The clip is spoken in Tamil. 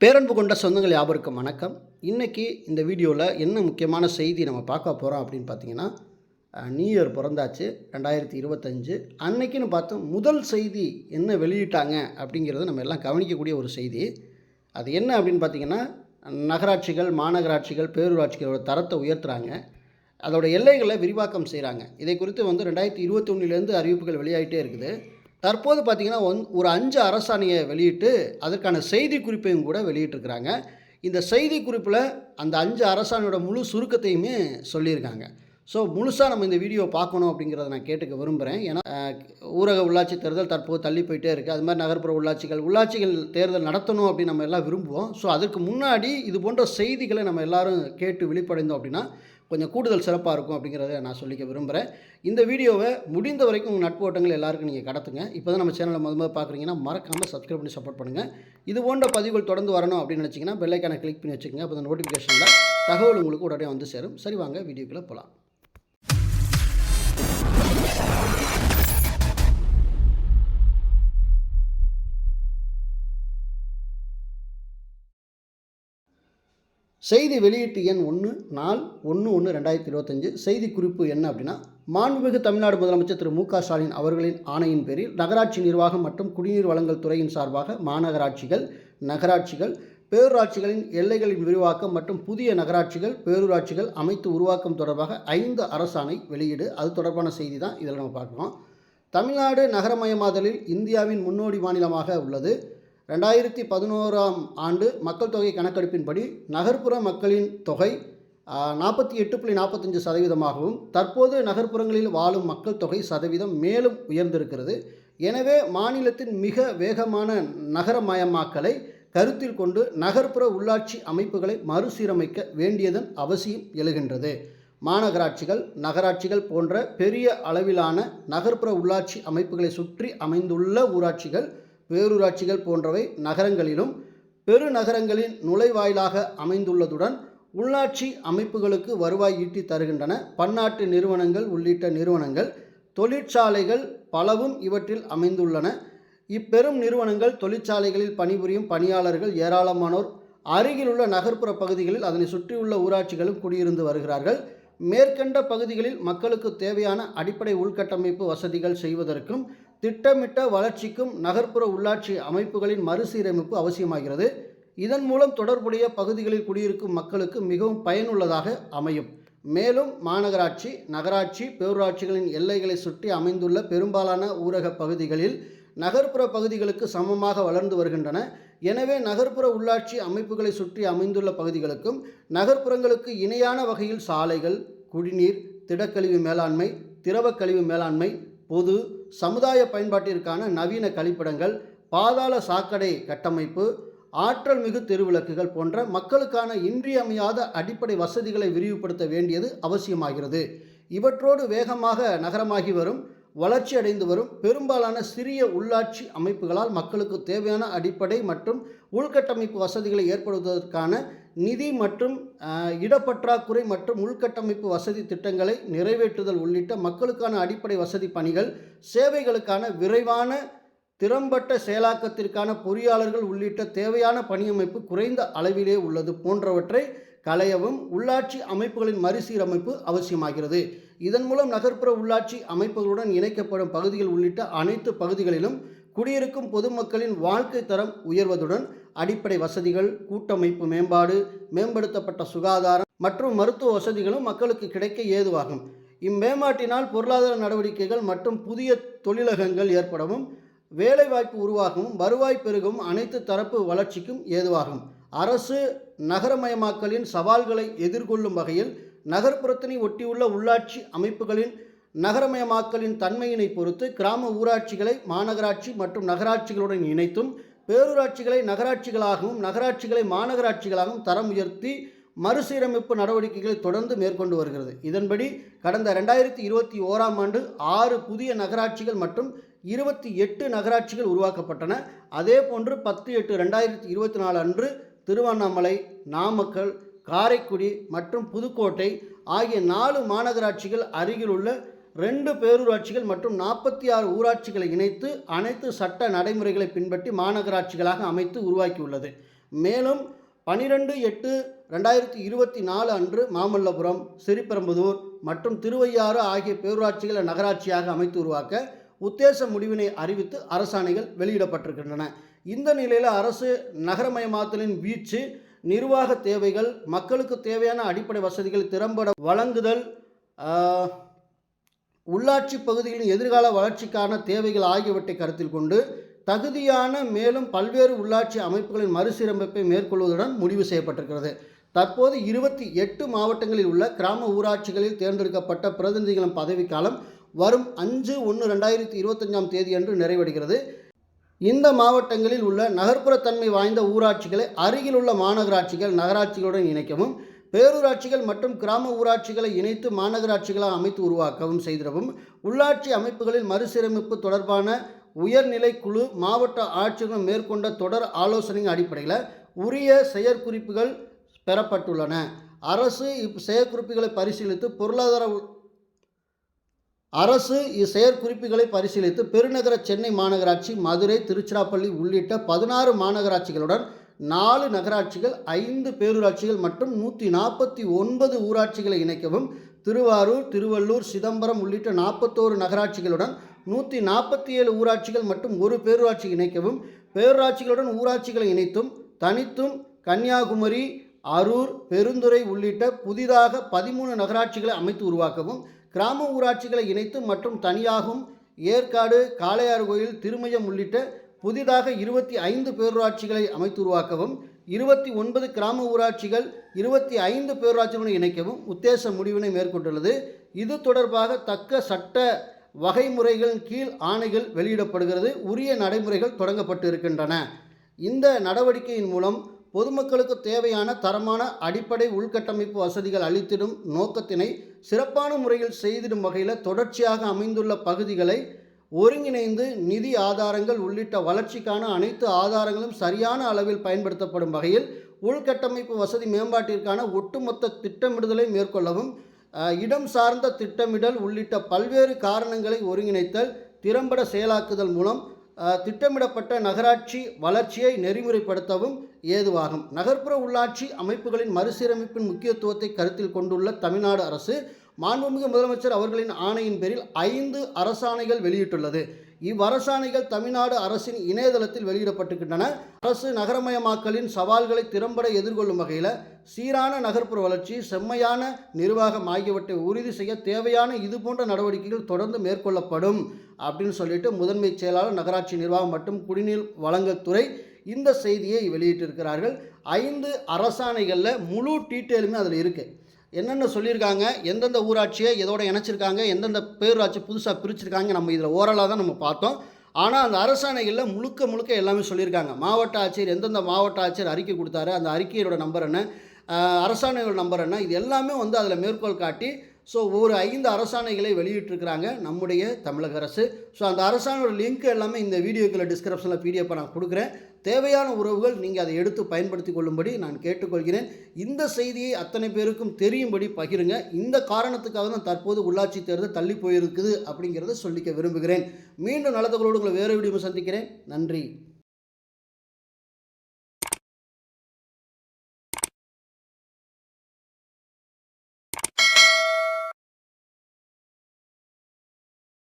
பேரன்பு கொண்ட சொந்தங்கள் யாவருக்கும் வணக்கம். இன்றைக்கி இந்த வீடியோவில் என்ன முக்கியமான செய்தி நம்ம பார்க்க போகிறோம் அப்படின்னு பார்த்தீங்கன்னா நியூ இயர் பிறந்தாச்சு ரெண்டாயிரத்தி இருபத்தஞ்சு. அன்னைக்குன்னு பார்த்தோம் முதல் செய்தி என்ன வெளியிட்டாங்க அப்படிங்கிறத நம்ம எல்லாம் கவனிக்கக்கூடிய ஒரு செய்தி. அது என்ன அப்படின்னு பார்த்தீங்கன்னா நகராட்சிகள் மாநகராட்சிகள் பேரூராட்சிகளோட தரத்தை உயர்த்துறாங்க. அதோட எல்லைகளை விரிவாக்கம் செய்கிறாங்க இதை குறித்து வந்து ரெண்டாயிரத்தி இருபத்தொன்னிலேருந்து அறிவிப்புகள் வெளியாகிட்டே இருக்குது. தற்போது பார்த்திங்கன்னா ஒன் ஒரு அஞ்சு அரசாணையை வெளியிட்டு அதற்கான செய்தி குறிப்பையும் கூட வெளியிட்டிருக்கிறாங்க. இந்த செய்தி குறிப்பில் அந்த அஞ்சு அரசாணையோட முழு சுருக்கத்தையுமே சொல்லியிருக்காங்க. ஸோ முழுசாக நம்ம இந்த வீடியோ பார்க்கணும் அப்படிங்கிறத நான் கேட்டுக்க விரும்புகிறேன் ஏன்னா ஊரக உள்ளாட்சி தேர்தல் தற்போது தள்ளி போயிட்டே இருக்குது அது மாதிரி நகர்ப்புற உள்ளாட்சிகள் உள்ளாட்சிகள் தேர்தல் நடத்தணும் அப்படின்னு நம்ம எல்லாம் விரும்புவோம். ஸோ அதுக்கு முன்னாடி இது போன்ற செய்திகளை நம்ம எல்லாரும் கேட்டு விழிப்படைந்தோம் அப்படின்னா கொஞ்சம் கூடுதல் சிறப்பாக இருக்கும் அப்படிங்கிறத நான் சொல்லிக்க விரும்புகிறேன் இந்த வீடியோவை முடிந்த வரைக்கும் உங்கள் நட்பு ஓட்டங்கள் எல்லாருக்கும் நீங்கள் கடத்துங்க. இப்போ தான் நம்ம சேனலை முதல் முதல்ல பார்க்குறீங்கன்னா மறக்காமல் சப்ஸ்கிரைப் பண்ணி சப்போர்ட் பண்ணுங்கள் இது போன்ற பதிவுகள் தொடர்ந்து வரணும் அப்படின்னு நினச்சிங்கன்னா பெல்லைக்கான கிளிக் பண்ணி வச்சுக்கோங்க. அப்போ அந்த நோட்டிஃபிகேஷனில் தகவல் உங்களுக்கு உடனே வந்து சேரும். சரி வாங்க வீடியோக்குள்ளே போகலாம் செய்தி வெளியீட்டு எண் ஒன்று நாள் ஒன்று ஒன்று ரெண்டாயிரத்தி இருபத்தஞ்சு. செய்தி குறிப்பு என்ன அப்படின்னா மாண்புமிகு தமிழ்நாடு முதலமைச்சர் திரு மு க ஸ்டாலின் அவர்களின் ஆணையின் பேரில் நகராட்சி நிர்வாகம் மற்றும் குடிநீர் வழங்கல் துறையின் சார்பாக மாநகராட்சிகள் நகராட்சிகள் பேரூராட்சிகளின் எல்லைகளின் விரிவாக்கம் மற்றும் புதிய நகராட்சிகள் பேரூராட்சிகள் அமைத்து உருவாக்கம் தொடர்பாக ஐந்து அரசாணை வெளியீடு. அது தொடர்பான செய்தி தான் இதில் நம்ம பார்க்குறோம் தமிழ்நாடு நகரமயமாதலில் இந்தியாவின் முன்னோடி மாநிலமாக உள்ளது. ரெண்டாயிரத்தி பதினோராம் ஆண்டு மக்கள் தொகை கணக்கெடுப்பின்படி நகர்ப்புற மக்களின் தொகை நாற்பத்தி எட்டு புள்ளி நாற்பத்தஞ்சு சதவீதமாகவும் தற்போது நகர்ப்புறங்களில் வாழும் மக்கள் தொகை சதவீதம் மேலும் உயர்ந்திருக்கிறது. எனவே மாநிலத்தின் மிக வேகமான நகரமயமாக்கலை கருத்தில் கொண்டு நகர்ப்புற உள்ளாட்சி அமைப்புகளை மறுசீரமைக்க வேண்டியதன் அவசியம் எழுகின்றது. மாநகராட்சிகள் நகராட்சிகள் போன்ற பெரிய அளவிலான நகர்ப்புற உள்ளாட்சி அமைப்புகளை சுற்றி அமைந்துள்ள ஊராட்சிகள் பேரூராட்சிகள் போன்றவை நகரங்களிலும் பெருநகரங்களின் நுழைவாயிலாக அமைந்துள்ளதுடன் உள்ளாட்சி அமைப்புகளுக்கு வருவாய் ஈட்டி தருகின்றன. பன்னாட்டு நிறுவனங்கள் உள்ளிட்ட நிறுவனங்கள் தொழிற்சாலைகள் பலவும் இவற்றில் அமைந்துள்ளன. இப்பெரும் நிறுவனங்கள் தொழிற்சாலைகளில் பணிபுரியும் பணியாளர்கள் ஏராளமானோர் அருகிலுள்ள நகர்ப்புற பகுதிகளில் அதனை சுற்றியுள்ள ஊராட்சிகளும் குடியிருந்து வருகிறார்கள். மேற்கண்ட பகுதிகளில் மக்களுக்கு தேவையான அடிப்படை உள்கட்டமைப்பு வசதிகள் செய்வதற்கும் திட்டமிட்ட வளர்ச்சிக்கும் நகர்ப்புற உள்ளாட்சி அமைப்புகளின் மறுசீரமைப்பு அவசியமாகிறது. இதன் மூலம் தொடர்புடைய பகுதிகளில் குடியிருக்கும் மக்களுக்கு மிகவும் பயனுள்ளதாக அமையும். மேலும் மாநகராட்சி நகராட்சி பேரூராட்சிகளின் எல்லைகளை சுற்றி அமைந்துள்ள பெரும்பாலான ஊரக பகுதிகளில் நகர்ப்புற பகுதிகளுக்கு சமமாக வளர்ந்து வருகின்றன. எனவே நகர்ப்புற உள்ளாட்சி அமைப்புகளை சுற்றி அமைந்துள்ள பகுதிகளுக்கும் நகர்ப்புறங்களுக்கு இணையான வகையில் சாலைகள் குடிநீர் திடக்கழிவு மேலாண்மை திரவக் கழிவு மேலாண்மை பொது சமுதாய பயன்பாட்டிற்கான நவீன கழிப்பிடங்கள் பாதாள சாக்கடை கட்டமைப்பு ஆற்றல் மிகு தெருவிளக்குகள் போன்ற மக்களுக்கான இன்றியமையாத அடிப்படை வசதிகளை விரிவுபடுத்த வேண்டியது அவசியமாகிறது. இவற்றோடு வேகமாக நகரமாகி வரும் வளர்ச்சி அடைந்து வரும் பெரும்பாலான சிறிய உள்ளாட்சி அமைப்புகளால் மக்களுக்கு தேவையான அடிப்படை மற்றும் உள்கட்டமைப்பு வசதிகளை ஏற்படுத்துவதற்கான நிதி மற்றும் இடப்பற்றாக்குறை மற்றும் உள்கட்டமைப்பு வசதி திட்டங்களை நிறைவேற்றுதல் உள்ளிட்ட மக்களுக்கான அடிப்படை வசதி பணிகள் சேவைகளுக்கான விரைவான திறம்பட்ட செயலாக்கத்திற்கான பொறியாளர்கள் உள்ளிட்ட தேவையான பணியமைப்பு குறைந்த அளவிலே உள்ளது போன்றவற்றை களையவும் உள்ளாட்சி அமைப்புகளின் மறுசீரமைப்பு அவசியமாகிறது. இதன் மூலம் நகர்ப்புற உள்ளாட்சி அமைப்புகளுடன் இணைக்கப்படும் பகுதிகள் உள்ளிட்ட அனைத்து பகுதிகளிலும் குடியிருக்கும் பொதுமக்களின் வாழ்க்கை தரம் உயர்வதுடன் அடிப்படை வசதிகள் கூட்டமைப்பு மேம்பாடு மேம்படுத்தப்பட்ட சுகாதாரம் மற்றும் மருத்துவ வசதிகளும் மக்களுக்கு கிடைக்க ஏதுவாகும். இம்மேம்பாட்டினால் பொருளாதார நடவடிக்கைகள் மற்றும் புதிய தொழிலகங்கள் ஏற்படவும் வேலைவாய்ப்பு உருவாகவும் வருவாய் பெருகவும் அனைத்து தரப்பு வளர்ச்சிக்கும் ஏதுவாகும். அரசு நகரமயமாக்கலின் சவால்களை எதிர்கொள்ளும் வகையில் நகர்ப்புறத்தினை ஒட்டியுள்ள உள்ளாட்சி அமைப்புகளின் நகரமயமாக்கலின் தன்மையினை பொறுத்து கிராம ஊராட்சிகளை மாநகராட்சி மற்றும் நகராட்சிகளுடன் இணைத்தும் பேரூராட்சிகளை நகராட்சிகளாகவும் நகராட்சிகளை மாநகராட்சிகளாகவும் தரம் உயர்த்தி மறுசீரமைப்பு நடவடிக்கைகளை தொடர்ந்து மேற்கொண்டு வருகிறது. இதன்படி கடந்த ரெண்டாயிரத்தி இருபத்தி ஓராம் ஆண்டு ஆறு புதிய நகராட்சிகள் மற்றும் இருபத்தி எட்டு நகராட்சிகள் உருவாக்கப்பட்டன. அதே போன்று பத்து எட்டு ரெண்டாயிரத்தி இருபத்தி நாலு அன்று திருவண்ணாமலை நாமக்கல் காரைக்குடி மற்றும் புதுக்கோட்டை ஆகிய நாலு மாநகராட்சிகள் அருகிலுள்ள ரெண்டு பேரூராட்சிகள் மற்றும் நாற்பத்தி ஆறு ஊராட்சிகளை இணைத்து அனைத்து சட்ட நடைமுறைகளை பின்பற்றி மாநகராட்சிகளாக அமைத்து உருவாக்கியுள்ளது. மேலும் பனிரெண்டு எட்டு ரெண்டாயிரத்தி இருபத்தி நாலு அன்று மாமல்லபுரம் சிறிபெரும்புதூர் மற்றும் திருவையாறு ஆகிய பேரூராட்சிகளை நகராட்சியாக அமைத்து உருவாக்க உத்தேச முடிவினை அறிவித்து அரசாணைகள் வெளியிடப்பட்டிருக்கின்றன. இந்த நிலையில் அரசு நகரமயமாக்கலின் வீச்சு நிர்வாக தேவைகள் மக்களுக்கு தேவையான அடிப்படை வசதிகள் திறம்பட வழங்குதல் உள்ளாட்சி பகுதிகளின் எதிர்கால வளர்ச்சிக்கான தேவைகள் ஆகியவற்றை கருத்தில் கொண்டு தகுதியான மேலும் பல்வேறு உள்ளாட்சி அமைப்புகளின் மறுசீரமைப்பை மேற்கொள்வதுடன் முடிவு செய்யப்பட்டிருக்கிறது. தற்போது இருபத்தி எட்டு மாவட்டங்களில் உள்ள கிராம ஊராட்சிகளில் தேர்ந்தெடுக்கப்பட்ட பிரதிநிதிகளின் பதவிக்காலம் வரும் அஞ்சு ஒன்று ரெண்டாயிரத்தி இருபத்தஞ்சாம் தேதியன்று நிறைவடைகிறது. இந்த மாவட்டங்களில் உள்ள நகர்ப்புறத்தன்மை வாய்ந்த ஊராட்சிகளை அருகில் உள்ள மாநகராட்சிகள் நகராட்சிகளுடன் இணைக்கவும் பேரூராட்சிகள் மற்றும் கிராம ஊராட்சிகளை இணைத்து மாநகராட்சிகளாக அமைத்து உருவாக்கவும் செய்திடவும். உள்ளாட்சி அமைப்புகளில் மறுசீரமைப்பு தொடர்பான உயர்நிலை குழு மாவட்ட ஆட்சியர்கள் மேற்கொண்ட தொடர் ஆலோசனையின் அடிப்படையில் உரிய செயற்குறிப்புகள் பெறப்பட்டுள்ளன. அரசு இப் செயற்குறிப்புகளை பரிசீலித்து பொருளாதார அரசு இச்செயற்குறிப்புகளை பரிசீலித்து பெருநகர சென்னை மாநகராட்சி மதுரை திருச்சிராப்பள்ளி உள்ளிட்ட பதினாறு மாநகராட்சிகளுடன் நாலு நகராட்சிகள் ஐந்து பேரூராட்சிகள் மற்றும் நூற்றி நாற்பத்தி ஒன்பது ஊராட்சிகளை இணைக்கவும் திருவாரூர் திருவள்ளூர் சிதம்பரம் உள்ளிட்ட நாற்பத்தோரு நகராட்சிகளுடன் நூற்றி நாற்பத்தி ஏழு ஊராட்சிகள் மற்றும் ஒரு பேரூராட்சி இணைக்கவும் பேரூராட்சிகளுடன் ஊராட்சிகளை இணைத்தும் தனித்தும் கன்னியாகுமரி அரூர் பெருந்துறை உள்ளிட்ட புதிதாக பதிமூணு நகராட்சிகளை அமைத்து உருவாக்கவும் கிராம ஊராட்சிகளை இணைத்து மற்றும் தனியாகவும் ஏற்காடு காளையார் கோயில் திருமயம் உள்ளிட்ட புதிதாக இருபத்தி ஐந்து பேரூராட்சிகளை அமைத்து உருவாக்கவும் இருபத்தி ஒன்பது கிராம ஊராட்சிகள் இருபத்தி ஐந்து பேரூராட்சிகளுடன் இணைக்கவும் உத்தேச முடிவினை மேற்கொண்டுள்ளது. இது தொடர்பாக தக்க சட்ட வகைமுறைகளின் கீழ் ஆணைகள் வெளியிடப்படுகிறது. உரிய நடைமுறைகள் தொடங்கப்பட்டு இருக்கின்றன இந்த நடவடிக்கையின் மூலம் பொதுமக்களுக்கு தேவையான தரமான அடிப்படை உள்கட்டமைப்பு வசதிகள் அளித்திடும் நோக்கத்தினை சிறப்பான முறையில் செய்திடும் வகையில் தொடர்ச்சியாக அமைந்துள்ள பகுதிகளை ஒருங்கிணைந்து நிதி ஆதாரங்கள் உள்ளிட்ட வளர்ச்சிக்கான அனைத்து ஆதாரங்களும் சரியான அளவில் பயன்படுத்தப்படும் வகையில் உள்கட்டமைப்பு வசதி மேம்பாட்டிற்கான ஒட்டுமொத்த திட்டமிடுதலை மேற்கொள்ளவும் இடம் சார்ந்த திட்டமிடல் உள்ளிட்ட பல்வேறு காரணங்களை ஒருங்கிணைத்தல் திறம்பட செயலாக்குதல் மூலம் திட்டமிடப்பட்ட நகராட்சி வளர்ச்சியை நெறிமுறைப்படுத்தவும் ஏதுவாகும். நகர்ப்புற உள்ளாட்சி அமைப்புகளின் மறுசீரமைப்பின் முக்கியத்துவத்தை கருத்தில் கொண்டுள்ள தமிழ்நாடு அரசு மாண்புமிகு முதலமைச்சர் அவர்களின் ஆணையின் பேரில் ஐந்து அரசாணைகள் வெளியிட்டுள்ளது. இவ்வரசாணைகள் தமிழ்நாடு அரசின் இணையதளத்தில் வெளியிடப்பட்டிருக்கின்றன. அரசு நகரமயமாக்கலின் சவால்களை திறம்பட எதிர்கொள்ளும் வகையில் சீரான நகர்ப்புற வளர்ச்சி செம்மையான நிர்வாகம் ஆகியவற்றை உறுதி செய்ய தேவையான இதுபோன்ற நடவடிக்கைகள் தொடர்ந்து மேற்கொள்ளப்படும் அப்படின்னு சொல்லிட்டு முதன்மை செயலாளர் நகராட்சி நிர்வாகம் மற்றும் குடிநீர் வழங்கல் துறை இந்த செய்தியை வெளியிட்டிருக்கிறார்கள். ஐந்து அரசாணைகளில் முழு டீட்டெயிலுமே அதில் இருக்குது என்னென்ன சொல்லியிருக்காங்க எந்தெந்த ஊராட்சியை எதோட இணைச்சிருக்காங்க எந்தெந்த பேரூராட்சி புதுசாக பிரிச்சிருக்காங்க நம்ம இதில் ஓரலாக தான் நம்ம பார்த்தோம். ஆனால் அந்த அரசாணைகளில் முழுக்க முழுக்க எல்லாமே சொல்லியிருக்காங்க. மாவட்ட ஆட்சியர் எந்தெந்த மாவட்ட ஆட்சியர் அறிக்கை கொடுத்தாரு அந்த அறிக்கையோட நம்பர் என்ன ஆஹ், அரசாணையோட நம்பர் என்ன இது எல்லாமே வந்து அதில் மேற்கோள் காட்டி ஸோ ஒரு ஐந்து அரசாணைகளை வெளியிட்டிருக்கிறாங்க நம்முடைய தமிழக அரசு. ஸோ அந்த அரசாணையோட லிங்க் எல்லாமே இந்த வீடியோக்குள்ள டிஸ்கிரிப்ஷனில் பிடிஎஃப் நான் கொடுக்குறேன். தேவையான உறவுகள் நீங்கள் அதை எடுத்து பயன்படுத்தி கொள்ளும்படி நான் கேட்டுக்கொள்கிறேன். இந்த செய்தியை அத்தனை பேருக்கும் தெரியும்படி பகிருங்க. இந்த காரணத்துக்காக தான் தற்போது உள்ளாட்சி தேர்தல் தள்ளி போயிருக்குது அப்படிங்கிறத சொல்லிக்க விரும்புகிறேன். மீண்டும் நலத்தகளோடு உங்களை வேறு வீடியோ சந்திக்கிறேன். நன்றி.